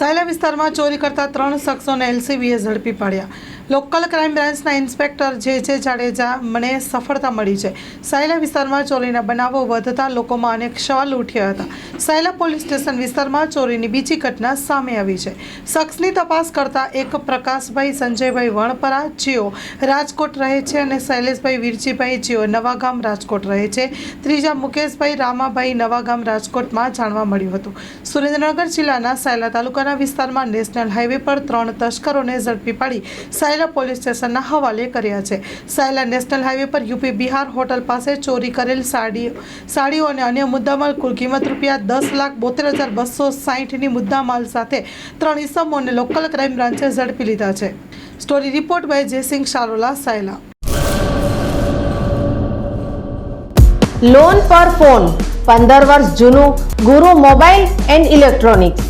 સાયલા વિસ્તારમાં ચોરી કરતા ત્રણ શખ્સોને એલસીબીએ ઝડપી પાડ્યા. લોકલ ક્રાઇમ બ્રાન્ચના ઇન્સ્પેક્ટર જે જે જાડેજા મને સફળતા મળી છે. સાયલા વિસ્તારમાં ચોરીના બનાવો વધતા લોકોમાં અનેક સવાલ ઉઠ્યા હતા. સાયલા પોલીસ સ્ટેશન વિસ્તારમાં ચોરીની બીજી ઘટના સામે આવી છે. શખ્સની તપાસ કરતા એક પ્રકાશભાઈ, સંજયભાઈ વણપરા જેઓ રાજકોટ રહે છે અને શૈલેષભાઈ વીરજીભાઈ જેઓ નવાગામ રાજકોટ રહે છે. ત્રીજા મુકેશભાઈ રામાભાઈ નવાગામ રાજકોટમાં જાણવા મળ્યું હતું. સુરેન્દ્રનગર જિલ્લાના સાયલા તાલુકાના વિસ્તારમાં નેશનલ હાઈવે પર ત્રણ તસ્કરોને ઝડપી પાડી સાયલા પોલીસ સ્ટેશનના હવાલે કર્યા છે. સાયલા નેશનલ હાઈવે પર યુપી બિહાર હોટલ પાસે ચોરી કરેલ સાડીઓ સાડીઓ અને અન્ય મુદ્દામાલ કુલ કિંમત રૂપિયા દસ લાખ બોતેર હજાર બસો સાહીઠની મુદ્દામાલ સાથે ત્રણ ઇસમોને લોકલ ક્રાઇમ બ્રાન્ચે ઝડપી લીધા છે. Story report by Jaysinh Sharola, Sayla. Loan પર ફોન પંદર વર્ષ જૂનું ગુરુ મોબાઈલ એન્ડ ઇલેક્ટ્રોનિક્સ.